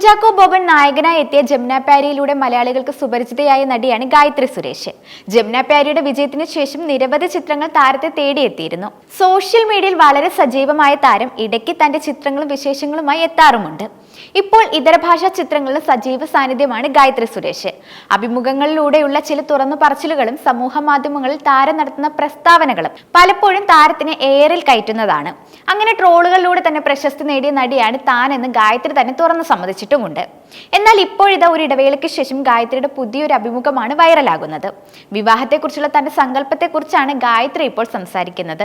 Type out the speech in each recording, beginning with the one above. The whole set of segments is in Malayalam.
കുഞ്ചാക്കോ ബോബൻ നായകനായി എത്തിയ ജമുന പാരിയിലൂടെ മലയാളികൾക്ക് സുപരിചിതയായ നടിയാണ് ഗായത്രി സുരേഷ്. ജമുന പാരിയുടെ വിജയത്തിന് ശേഷം നിരവധി ചിത്രങ്ങൾ താരത്തെ തേടിയെത്തിയിരുന്നു. സോഷ്യൽ മീഡിയയിൽ വളരെ സജീവമായ താരം ഇടയ്ക്ക് തന്റെ ചിത്രങ്ങളും വിശേഷങ്ങളുമായി എത്താറുമുണ്ട്. ഇപ്പോൾ ഇതര ഭാഷാ ചിത്രങ്ങളിലെ സജീവ സാന്നിധ്യമാണ് ഗായത്രി സുരേഷ്. അഭിമുഖങ്ങളിലൂടെയുള്ള ചില തുറന്നു പറച്ചിലുകളും സമൂഹ മാധ്യമങ്ങളിൽ താരം നടത്തുന്ന പ്രസ്താവനകളും പലപ്പോഴും താരത്തിന് ഏറിൽ കയറ്റുന്നതാണ്. അങ്ങനെ ട്രോളുകളിലൂടെ തന്നെ പ്രശസ്തി നേടിയ നടിയാണ് താനെന്ന് ഗായത്രി തന്നെ തുറന്നു സമ്മതിച്ചിട്ടുമുണ്ട് എന്നാൽ ഇപ്പോഴിതാ ഒരു ഇടവേളയ്ക്ക് ശേഷം ഗായത്രിയുടെ പുതിയൊരു അഭിമുഖമാണ് വൈറലാകുന്നത്. വിവാഹത്തെക്കുറിച്ചുള്ള തന്റെ സങ്കല്പത്തെക്കുറിച്ചാണ് ഗായത്രി ഇപ്പോൾ സംസാരിക്കുന്നത്.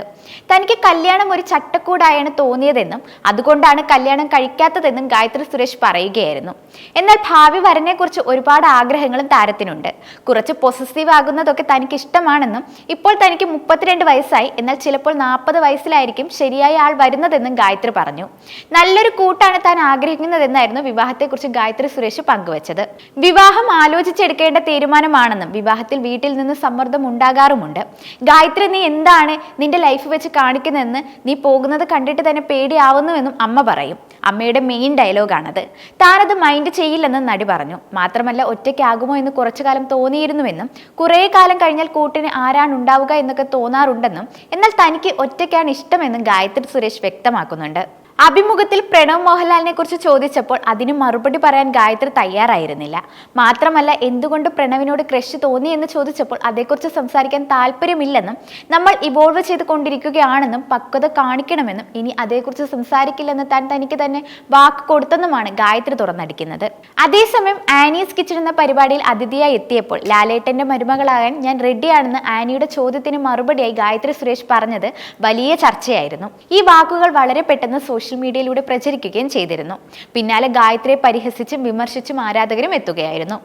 തനിക്ക് കല്യാണം ഒരു ചട്ടക്കൂടായാണ് തോന്നിയതെന്നും അതുകൊണ്ടാണ് കല്യാണം കഴിക്കാത്തതെന്നും ഗായത്രി സുരേഷ് പറയുകയായിരുന്നു. എന്നാൽ ഭാവി വരനെക്കുറിച്ച് ഒരുപാട് ആഗ്രഹങ്ങളും താരത്തിനുണ്ട്. കുറച്ച് പൊസസീവ് ആകുന്നതൊക്കെ തനിക്ക് ഇഷ്ടമാണെന്നും ഇപ്പോൾ തനിക്ക് മുപ്പത്തിരണ്ട് വയസ്സായി എന്നാൽ ചിലപ്പോൾ നാൽപ്പത് വയസ്സിലായിരിക്കും ശരിയായ ആൾ വരുന്നതെന്നും ഗായത്രി പറഞ്ഞു. നല്ലൊരു കൂട്ടാണ് താൻ ആഗ്രഹിക്കുന്നതെന്നായിരുന്നു വിവാഹത്തെക്കുറിച്ച് ഗായത്രി സുരേഷ് പങ്കുവച്ചത്. വിവാഹം ആലോചിച്ചെടുക്കേണ്ട തീരുമാനമാണെന്നും വിവാഹത്തിൽ വീട്ടിൽ നിന്ന് സമ്മർദ്ദം ഉണ്ടാകാറുമുണ്ട്. ഗായത്രി നീ എന്താണ് നിന്റെ ലൈഫ് വെച്ച് കാണിക്കുന്നതെന്ന് നീ പോകുന്നത് കണ്ടിട്ട് തന്നെ പേടിയാവുന്നുവെന്നും അമ്മ പറയും. അമ്മയുടെ മെയിൻ ഡയലോഗാണത് താനത് മൈൻഡ് ചെയ്യില്ലെന്ന് നടി പറഞ്ഞു. മാത്രമല്ല ഒറ്റയ്ക്കാകുമോ എന്ന് കുറച്ചു കാലം തോന്നിയിരുന്നുവെന്നും കുറേ കാലം കഴിഞ്ഞാൽ കൂട്ടിന് ആരാണ് ഉണ്ടാവുക എന്നൊക്കെ തോന്നാറുണ്ടെന്നും എന്നാൽ തനിക്ക് ഒറ്റയ്ക്കാണ് ഇഷ്ടമെന്നും ഗായത്രി സുരേഷ് വ്യക്തമാക്കുന്നുണ്ട്. അഭിമുഖത്തിൽ പ്രണവ് മോഹൻലാലിനെ കുറിച്ച് ചോദിച്ചപ്പോൾ അതിന് മറുപടി പറയാൻ ഗായത്രി തയ്യാറായിരുന്നില്ല. മാത്രമല്ല എന്തുകൊണ്ട് പ്രണവിനോട് ക്രഷ് തോന്നി എന്ന് ചോദിച്ചപ്പോൾ അതേക്കുറിച്ച് സംസാരിക്കാൻ താല്പര്യമില്ലെന്നും നമ്മൾ ഇവോൾവ് ചെയ്ത് കൊണ്ടിരിക്കുകയാണെന്നും പക്വത കാണിക്കണമെന്നും ഇനി അതേക്കുറിച്ച് സംസാരിക്കില്ലെന്ന് താൻ തനിക്ക് തന്നെ വാക്ക് കൊടുത്തെന്നുമാണ് ഗായത്രി തുറന്നടിക്കുന്നത്. അതേസമയം ആനീസ് കിച്ചൺ എന്ന പരിപാടിയിൽ അതിഥിയായി എത്തിയപ്പോൾ ലാലേട്ടന്റെ മരുമകളാകാൻ ഞാൻ റെഡിയാണെന്ന് ആനിയുടെ ചോദ്യത്തിന് മറുപടിയായി ഗായത്രി സുരേഷ് പറഞ്ഞത് വലിയ ചർച്ചയായിരുന്നു. ഈ വാക്കുകൾ വളരെ പെട്ടെന്ന് സോഷ്യൽ മീഡിയയിലൂടെ പ്രചരിക്കുകയും ചെയ്തിരുന്നു. പിന്നാലെ ഗായത്രിയെ പരിഹസിച്ചും വിമർശിച്ചും ആരാധകരും എത്തുകയായിരുന്നു.